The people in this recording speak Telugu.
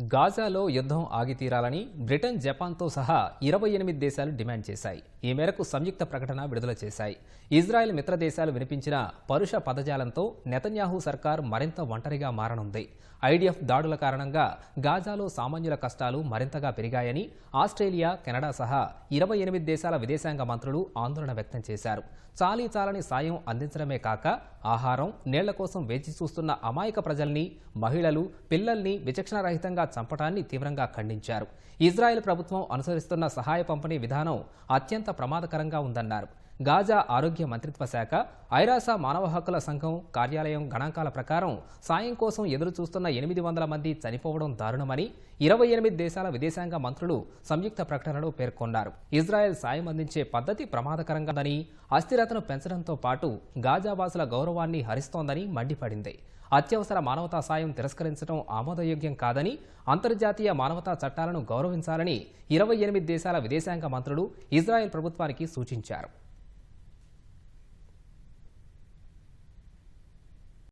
గాజాలో యుద్ధం ఆగితీరాలని బ్రిటన్ జపాన్తో సహా ఇరవై ఎనిమిది దేశాలు డిమాండ్ చేశాయి. ఈ మేరకు సంయుక్త ప్రకటన విడుదల చేశాయి. ఇజ్రాయెల్ మిత్ర దేశాలు వినిపించిన పరుష పదజాలంతో నెతన్యాహు సర్కార్ మరింత ఒంటరిగా మారనుంది. ఐడిఎఫ్ దాడుల కారణంగా గాజాలో సామాన్యుల కష్టాలు మరింతగా పెరిగాయని ఆస్ట్రేలియా కెనడా సహా ఇరవై ఎనిమిది దేశాల విదేశాంగ మంత్రులు ఆందోళన వ్యక్తం చేశారు. చాలీ చాలని సాయం అందించడమే కాక ఆహారం నీళ్ళ కోసం వేచి చూస్తున్న అమాయక ప్రజల్ని మహిళలు పిల్లల్ని విచక్షణరహితంగా చంపటాన్ని తీవ్రంగా ఖండించారు. ఇజ్రాయెల్ ప్రభుత్వం అనుసరిస్తున్న సహాయ పంపిణీ విధానం అత్యంత ప్రమాదకరంగా ఉందన్నారు. గాజా ఆరోగ్య మంత్రిత్వ శాఖ ఐరాస మానవ హక్కుల సంఘం కార్యాలయం గణాంకాల ప్రకారం సాయం కోసం ఎదురు చూస్తున్న ఎనిమిది వందల మంది చనిపోవడం దారుణమని ఇరవై ఎనిమిది దేశాల విదేశాంగ మంత్రులు సంయుక్త ప్రకటనలో పేర్కొన్నారు. ఇజ్రాయెల్ సాయం అందించే పద్ధతి ప్రమాదకరంగాదని అస్థిరతను పెంచడంతో పాటు గాజావాసుల గౌరవాన్ని హరిస్తోందని మండిపడింది. అత్యవసర మానవతా సాయం తిరస్కరించడం ఆమోదయోగ్యం కాదని అంతర్జాతీయ మానవతా చట్టాలను గౌరవించాలని ఇరవై ఎనిమిది దేశాల విదేశాంగ మంత్రులు ఇజ్రాయెల్ ప్రభుత్వానికి సూచించారు.